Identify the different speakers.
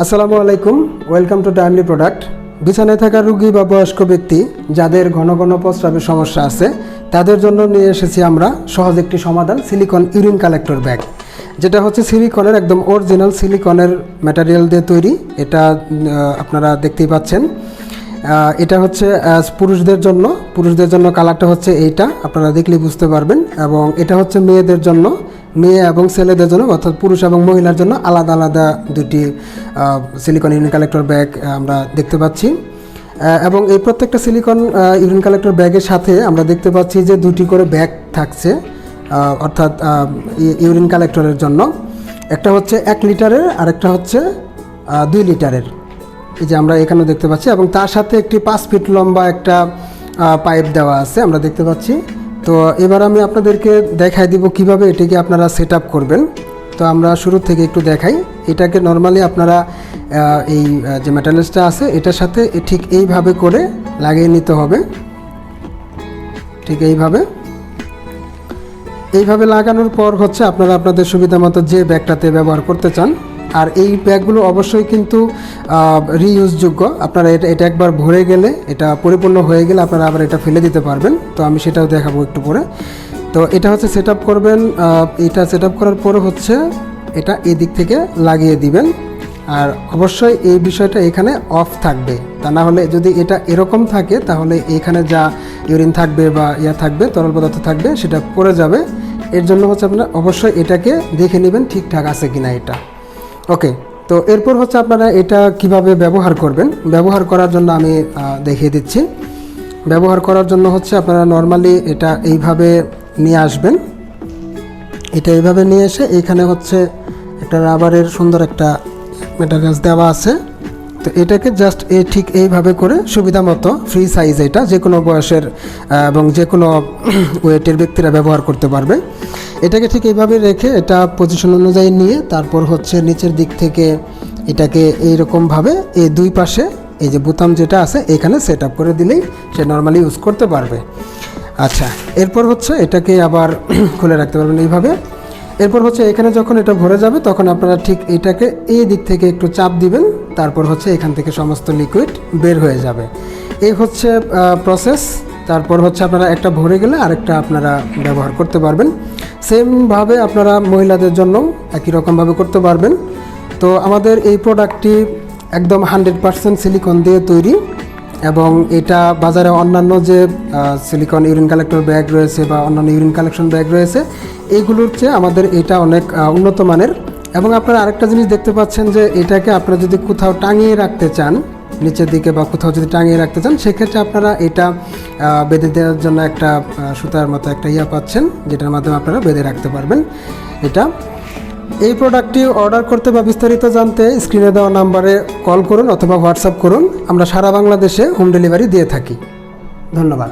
Speaker 1: আসসালামু আলাইকুম welcome to timely product বিছানায় থাকা রুগী বা বয়স্ক ব্যক্তি যাদের ঘন ঘন প্রস্রাবের সমস্যা আছে, তাদের জন্য নিয়ে এসেছি আমরা সহজ একটি সমাধান সিলিকন ইউরিন কালেক্টর ব্যাগ যেটা হচ্ছে সিলিকনের একদম অরিজিনাল সিলিকনের ম্যাটেরিয়াল দিয়ে তৈরি। এটা আপনারা দেখতেই পাচ্ছেন। এটা হচ্ছে পুরুষদের জন্য। পুরুষদের জন্য কালারটা হচ্ছে এইটা, আপনারা দেখলেই বুঝতে পারবেন। এবং এটা হচ্ছে মেয়েদের জন্য। মেয়ে এবং ছেলেদের জন্য অর্থাৎ পুরুষ এবং মহিলার জন্য আলাদা আলাদা দুটি সিলিকন ইউরিন কালেক্টর ব্যাগ আমরা দেখতে পাচ্ছি। এবং এই প্রত্যেকটা সিলিকন ইউরিন কালেক্টর ব্যাগের সাথে আমরা দেখতে পাচ্ছি যে দুটি করে ব্যাগ থাকছে অর্থাৎ ইউরিন কালেক্টরের জন্য। একটা হচ্ছে এক লিটারের আর একটা হচ্ছে দুই লিটারের। এই যে আমরা এখানে দেখতে পাচ্ছি এবং তার সাথে একটি পাঁচ ফিট লম্বা একটা পাইপ দেওয়া আছে, আমরা দেখতে পাচ্ছি। তো এবার আমি আপনাদেরকে দেখাই দিব কীভাবে এটিকে আপনারা সেট করবেন। তো আমরা শুরু থেকে একটু দেখাই। এটাকে নর্মালি আপনারা এই যে ম্যাটেরিয়ালসটা আছে, এটার সাথে ঠিক এইভাবে করে লাগিয়ে নিতে হবে। ঠিক এইভাবে। এইভাবে লাগানোর পর হচ্ছে আপনারা আপনাদের সুবিধা মতো যে ব্যাগটাতে ব্যবহার করতে চান আর এই ব্যাগগুলো অবশ্যই কিন্তু রিইউজযোগ্য আপনারা এটা এটা একবার ভরে গেলে, এটা পরিপূর্ণ হয়ে গেলে আপনারা আবার এটা ফেলে দিতে পারবেন। তো আমি সেটাও দেখাবো একটু পরে। তো এটা হচ্ছে সেট করবেন এটা সেট করার পরে হচ্ছে এটা এই দিক থেকে লাগিয়ে দিবেন। আর অবশ্যই এই বিষয়টা এখানে অফ থাকবে। তা না হলে যদি এটা এরকম থাকে, তাহলে এখানে যা ইউরিন থাকবে বা ইয়া থাকবে, তরল পদার্থ থাকবে, সেটা পড়ে যাবে। এর জন্য হচ্ছে আপনারা অবশ্যই এটাকে দেখে নেবেন ঠিকঠাক আছে কিনা এটা। ওকে তো এরপর হচ্ছে আপনারা এটা কীভাবে ব্যবহার করবেন? ব্যবহার করার জন্য আমি দেখিয়ে দিচ্ছি। ব্যবহার করার জন্য হচ্ছে আপনারা নর্মালি এটা এইভাবে নিয়ে আসবেন। এটা এইভাবে নিয়ে এসে এখানে হচ্ছে একটা রাবারের সুন্দর একটা মেটারিয়ালস দেওয়া আছে। তো এটাকে জাস্ট এ ঠিক এইভাবে করে সুবিধা মতো ফ্রি সাইজ এটা যে কোনো বয়সের এবং যে কোনো ওয়েটের ব্যক্তিরা ব্যবহার করতে পারবে। এটাকে ঠিক এইভাবে রেখে এটা পজিশন অনুযায়ী নিয়ে তারপর হচ্ছে নিচের দিক থেকে এটাকে এইরকমভাবে এই দুই পাশে এই যে বোতাম যেটা আছে, এখানে সেট আপ করে দিলেই সে নর্মালি ইউজ করতে পারবে। আচ্ছা এরপর হচ্ছে এটাকে আবার খুলে রাখতে পারবেন এইভাবে। এরপর হচ্ছে এখানে যখন এটা ভরে যাবে, তখন আপনারা ঠিক এটাকে এই দিক থেকে একটু চাপ দিবেন তারপর হচ্ছে এখান থেকে সমস্ত লিকুইড বের হয়ে যাবে। এই হচ্ছে প্রসেস তারপর হচ্ছে আপনারা একটা ভরে গেলে আরেকটা আপনারা ব্যবহার করতে পারবেন। সেমভাবে আপনারা মহিলাদের জন্য একই রকমভাবে করতে পারবেন। তো আমাদের এই প্রোডাক্টটি একদম হান্ড্রেড পারসেন্ট সিলিকন দিয়ে তৈরি এবং এটা বাজারে অন্যান্য যে সিলিকন ইউরিন কালেক্টর ব্যাগ রয়েছে বা অন্যান্য ইউরিন কালেকশন ব্যাগ রয়েছে এইগুলোর চেয়ে আমাদের এটা অনেক উন্নত মানের। এবং আপনারা আরেকটা জিনিস দেখতে পাচ্ছেন যে এটাকে আপনারা যদি কোথাও টাঙিয়ে রাখতে চান, নিচের দিকে বা কোথাও যদি টাঙিয়ে রাখতে চান, সেক্ষেত্রে আপনারা এটা বেঁধে দেওয়ার জন্য একটা সুতার মতো একটা ইয়া পাচ্ছেন, যেটার মাধ্যমে আপনারা বেঁধে রাখতে পারবেন এটা। এই প্রোডাক্টটি অর্ডার করতে বা বিস্তারিত জানতে স্ক্রিনে দেওয়া নাম্বারে কল করুন অথবা হোয়াটসঅ্যাপ করুন। আমরা সারা বাংলাদেশে হোম ডেলিভারি দিয়ে থাকি। ধন্যবাদ।